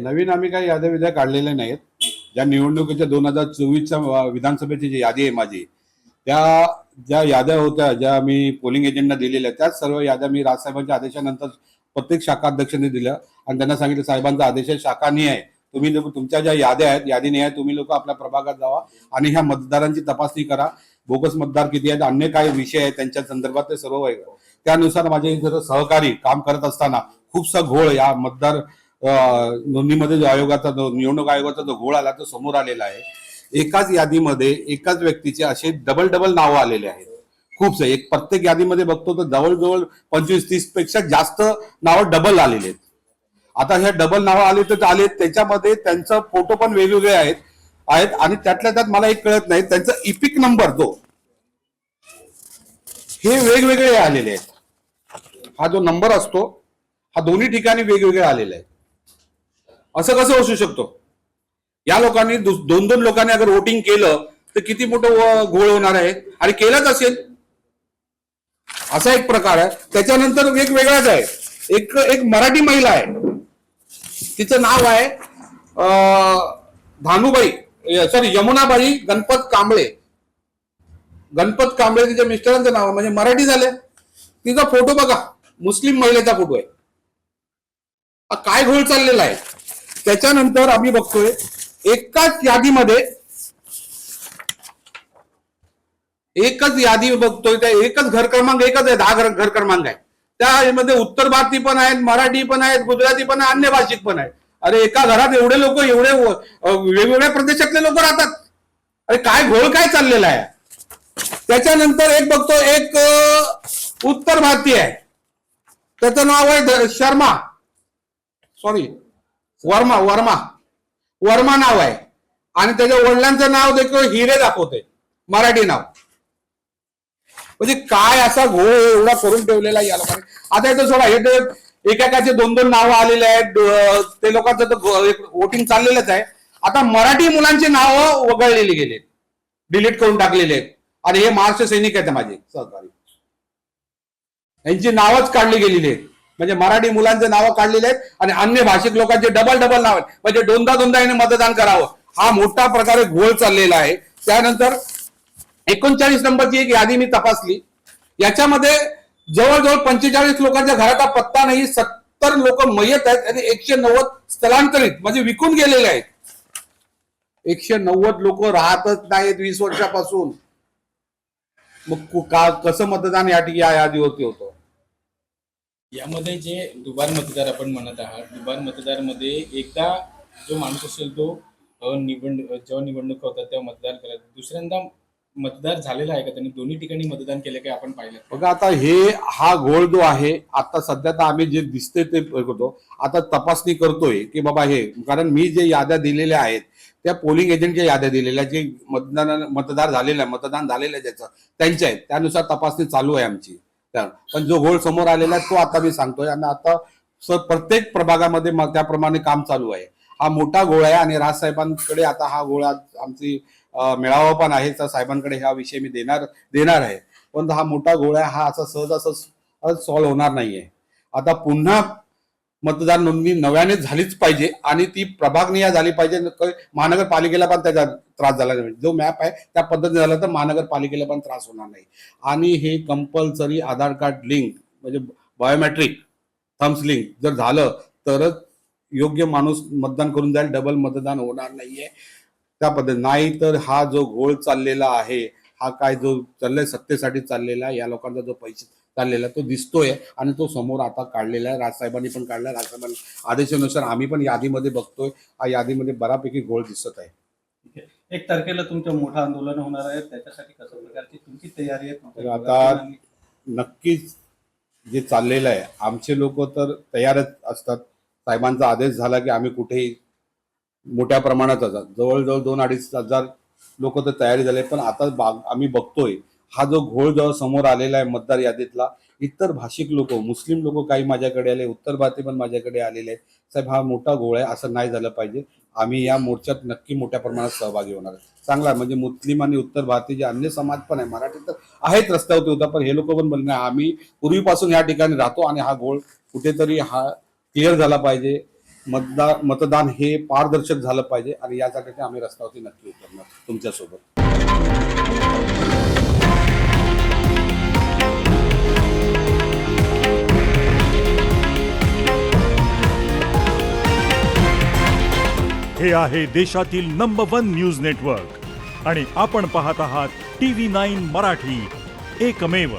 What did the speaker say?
नवीन आम्ही काही याद्या विद्या काढलेल्या नाहीत. ज्या निवडणुकीच्या दोन हजार चोवीसच्या विधानसभेची जी यादी आहे माझी त्या ज्या याद्या होत्या ज्या मी पोलिंग एजंटना दिलेल्या त्याच सर्व याद्या मी राजसाहेबांच्या आदेशानंतर प्रत्येक शाखा अध्यक्षांनी दिल्या. आणि त्यांना सांगितलं साहेबांचा आदेश आहे शाखानी आहे. तुम्ही लोक तुमच्या ज्या याद्या आहेत यादी नाही आहे तुम्ही लोक आपल्या प्रभागात जावा आणि ह्या मतदारांची तपासणी करा. बोगस मतदार किती आहेत अन्य काय विषय आहेत त्यांच्या संदर्भात ते सर्व वगैरे. त्यानुसार माझे जर सहकारी काम करत असताना खूपसा घोळ या मतदार नोंदणीमध्ये जो आयोगाचा जो निवडणूक आयोगाचा जो घोळ आला तो समोर आलेला आहे. एकाच यादीमध्ये एकाच व्यक्तीचे असे डबल डबल नावं आलेले आहेत. खूपसे. एक प्रत्येक यादीमध्ये बघतो तर जवळजवळ पंचवीस तीसपेक्षा जास्त नावं डबल आलेले आहेत. आता ह्या डबल नावं आले तर आले त्याच्यामध्ये त्यांचं फोटो पण वेगवेगळे आहेत आहेत आणि त्यातल्या त्यात मला एक कळत नाही त्यांचा इपिक नंबर तो हे वेगवेगळे आलेले आहेत. हा जो नंबर असतो हा दोन्ही ठिकाणी वेगवेगळे आलेले आहे असं कसं असू शकतो? या लोकांनी दोन दोन लोकांनी अगर वोटिंग केलं तर किती मोठं घोळ होणार आहे? आणि केलंच असेल? असा एक प्रकार आहे. त्याच्यानंतर एक वेगळाच आहे. एक एक मराठी महिला आहे. तिचं नाव आहे धानुबाई सॉरी यमुनाबाई गणपत कांबळे. गणपत कांबळे तिच्या मिस्टरांचं नाव म्हणजे मराठी झाले. तिचा फोटो बघा. मुस्लिम महिलेचा फोटो आहे. काय घोळ चाललेला आहे? त्याच्यानंतर आम्ही बघतोय एकाच यादीमध्ये एकच यादी बघतोय त्या एकच घर क्रमांक एकच आहे दहा घर घर क्रमांक आहे. त्यामध्ये उत्तर भारती पण आहेत मराठी पण आहेत गुजराती पण आहे अन्य भाषिक पण आहे अरे एका घरात एवढे लोक एवढे वेगवेगळ्या प्रदेशातले लोक राहतात. अरे काय घोळ काय चाललेला आहे? त्याच्यानंतर एक बघतो एक उत्तर भारतीय आहे. त्याचं नाव आहे शर्मा. सॉरी वर्मा वर्मा. वर्मा नाव आहे. आणि त्याच्या वडिलांचं नाव देखील हिरे दाखवते. मराठी नाव. म्हणजे काय असा घोळ एवढा करून ठेवलेला या लोकांनी आता इथं सोडा हे एकेकाचे दोन दोन नावं आलेले आहेत. ते लोकांचं तर वोटिंग चाललेलंच आहे. आता मराठी मुलांची नावं वगळलेली गेले डिलीट करून टाकलेले आहेत. आणि हे महाराष्ट्र सैनिक आहेत माझे सहकारी. यांची नावच काढली गेलेली आहेत. म्हणजे मराठी मुलांचे नावं काढलेले आहेत आणि अन्य भाषिक लोकांचे डबल डबल नाव आहेत. म्हणजे दोनदा दोनदा याने मतदान करावं. हा मोठा प्रकारे घोळ चाललेला आहे. त्यानंतर एकोणचाळीस नंबरची एक यादी मी तपासली. याच्यामध्ये जवळजवळ पंचेचाळीस लोकांच्या घराचा पत्ता नाही सत्तर लोक मयत आहेत आणि एकशे नव्वद स्थलांतरित म्हणजे विकून गेलेले आहेत. एकशे नव्वद लोक राहतच नाहीत वीस वर्षापासून. मग का- कसं मतदान या ठिकाणी या यादीवरती होतं? यामध्ये जे दुबार मतदार आपण म्हणत आहात दुबार मतदारमध्ये एकदा जो माणूस असेल तो निवडणूक जेव्हा निवडणूक होतात तेव्हा मतदान करायचं दुसऱ्यांदा मतदार झालेला आहे का? त्यांनी दोन्ही ठिकाणी मतदान केलं काय आपण पाहिलं? बघा आता हे हा घोळ जो आहे आता सध्या तर आम्ही जे दिसते ते करतो आता तपासणी करतोय की बाबा हे कारण मी जे याद्या दिलेल्या आहेत त्या पोलिंग एजंटच्या याद्या दिलेल्या जे मतदान मतदार झालेल्या आहे मतदान झालेलं आहे ज्याचं त्यांच्या आहेत. त्यानुसार तपासणी चालू आहे आमची. पण जो घोळ समोर आलेला आहे तो आता मी सांगतोय. आणि आता प्रत्येक प्रभागामध्ये त्याप्रमाणे काम चालू आहे. हा मोठा घोळ आहे आणि राजसाहेबांकडे आता हा घोळा आमची मेळावा पण आहे. तर साहेबांकडे हा विषय मी देणार देणार आहे. पण हा मोठा घोळ आहे. हा असा सहज असं सॉल्व्ह होणार नाहीये. आता पुन्हा मतदार नोंदणी नव्याने झालीच पाहिजे आणि ती प्रभागनीय झाली पाहिजे. महानगरपालिकेला पण त्याचा त्रास झाला नाही. जो मॅप आहे त्या पद्धतीने झाला तर महानगरपालिकेला पण त्रास होणार नाही. आणि हे कंपल्सरी आधार कार्ड लिंक म्हणजे बायोमॅट्रिक थम्स लिंक जर झालं तरच योग्य माणूस मतदान करून जाईल. डबल मतदान होणार नाहीये. त्या पद्धती नाही तर हा जो घोळ चाललेला आहे हा काय जो चाललाय सत्तेसाठी चाललेला आहे, या लोकांचा जो पैसे चाललेला आहे, तो दिसतोय आणि तो समोर आता काढलेला आहे. राजसाहेबांनी पण काढला राजसाहेबांनी आदेशानुसार आम्ही पण यादीमध्ये बघतोय. हा यादीमध्ये बऱ्यापैकी घोळ दिसत आहे. एक तारखेला तुमचं मोठं आंदोलन होणार आहे. त्याच्यासाठी कशा प्रकारची तुमची तयारी आहे? आता नक्कीच जे चाललेलं आहे आमचे लोक तर तयारच असतात. साहेबांचा आदेश झाला की आम्ही कुठेही मोठ्या प्रमाणात जवळजवळ दोन अडीच हजार लोक तर तयारी झाले पण आता बाग- आम्ही बघतोय हा जो घोळ जेव्हा समोर आलेला आहे मतदार यादीतला इतर भाषिक लोक मुस्लिम लोक काही माझ्याकडे आले उत्तर भारतीय पण माझ्याकडे आलेले आहेत. साहेब हा मोठा घोळ आहे असं नाही झालं पाहिजे. आम्ही या मोर्चात नक्की मोठ्या प्रमाणात सहभागी होणार आहे. चांगला म्हणजे मुस्लिम आणि उत्तर भारतीय जे अन्य समाज पण आहे मराठी तर आहेत रस्त्यावरती होता पण हे लोक पण बोलले आम्ही पूर्वीपासून या ठिकाणी राहतो आणि हा घोळ कुठेतरी हा क्लिअर झाला पाहिजे. मतदार मतदान हे पारदर्शक झालं पाहिजे आणि यासाठी आम्ही रस्त्यावरती नक्की उतरणार तुमच्यासोबत. हे आहे देशातील नंबर वन न्यूज नेटवर्क आणि आपण पाहत आहात टी व्ही नाईन मराठी. एकमेव